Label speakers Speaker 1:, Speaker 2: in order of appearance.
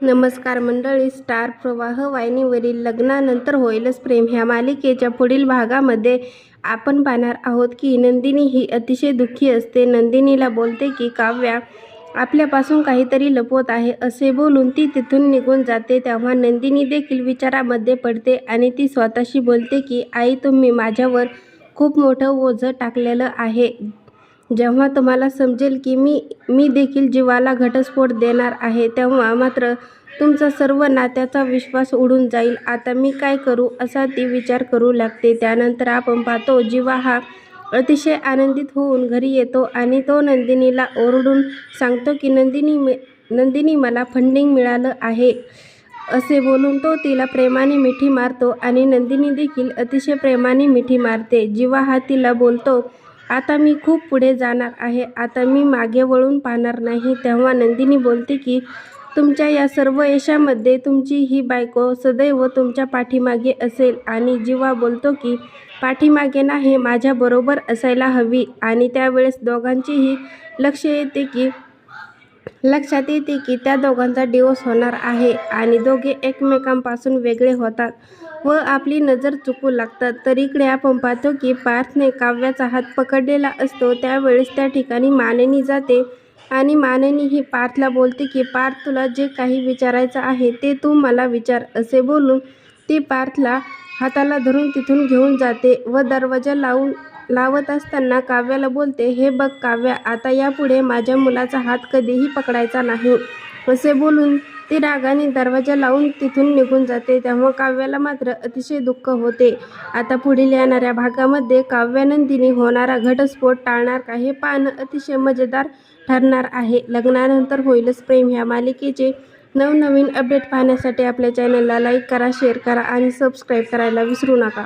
Speaker 1: नमस्कार मंडळी स्टार प्रवाह वाहिनीवरील लग्नानंतर होईलच प्रेम. ह्या मालिकेच्या पुढील भागामध्ये आपण पाहणार आहोत की नंदिनी ही अतिशय दुःखी असते. नंदिनीला बोलते की काव्या आपल्यापासून काहीतरी लपवत आहे. असे बोलून ती तिथून निघून जाते. तेव्हा नंदिनी देखील विचारामध्ये पडते आणि ती स्वतःशी बोलते की आई तुम्ही माझ्यावर खूप मोठं ओझं टाकलेलं आहे. जेव्हा तुम्हाला समजेल की मी मी देखील जीवाला घटस्फोट देणार आहे तेव्हा मात्र तुमचा सर्व नात्याचा विश्वास उडून जाईल. आता मी काय करू असा ती विचार करू लागते. त्यानंतर आपण पाहतो जीवा हा अतिशय आनंदित होऊन घरी येतो आणि तो नंदिनीला ओरडून सांगतो की नंदिनी मी नंदिनी मला फंडिंग मिळालं आहे. असे बोलून तो तिला प्रेमाने मिठी मारतो आणि नंदिनी देखील अतिशय प्रेमाने मिठी मारते. जीवा हा तिला बोलतो आता मी खूप पुढे जाणार आहे. आता मी मागे वळून पाहणार नाही. तेव्हा नंदिनी बोलते की तुमच्या या सर्व यशामध्ये तुमची ही बायको सदैव तुमच्या पाठीमागे असेल आणि जीवा बोलतो की पाठीमागे नाही माझ्याबरोबर असायला हवी. आणि त्यावेळेस दोघांचीही लक्ष येते की लक्षात येते की त्या दोघांचा डिवोर्स होणार आहे आणि दोघे एकमेकांपासून वेगळे होतात व आपली नजर चुकू लागतात. तर इकडे आपण पाहतो की पार्थने काव्याचा हात पकडलेला असतो. त्यावेळेस त्या ठिकाणी माननी जाते आणि माननी ही पार्थला बोलते की पार्थ तुला जे काही विचारायचं आहे ते तू मला विचार असे बोलून ती पार्थला हाताला धरून तिथून घेऊन जाते व दरवाजा लावून लावत असताना काव्याला बोलते हे बघ काव्या आता यापुढे माझ्या मुलाचा हात कधीही पकडायचा नाही. असे बोलून ती रागाने दरवाजा लावून तिथून निघून जाते. तेव्हा काव्याला मात्र अतिशय दुःख होते. आता पुढील येणाऱ्या भागामध्ये काव्यानंदिनी होणारा घटस्फोट टाळणार का हे पाहणं अतिशय मजेदार ठरणार आहे. लग्नानंतर होईलच प्रेम. ह्या मालिकेचे नवनवीन अपडेट पाहण्यासाठी आपल्या चॅनलला लाईक करा शेअर करा आणि सबस्क्राईब करायला विसरू नका.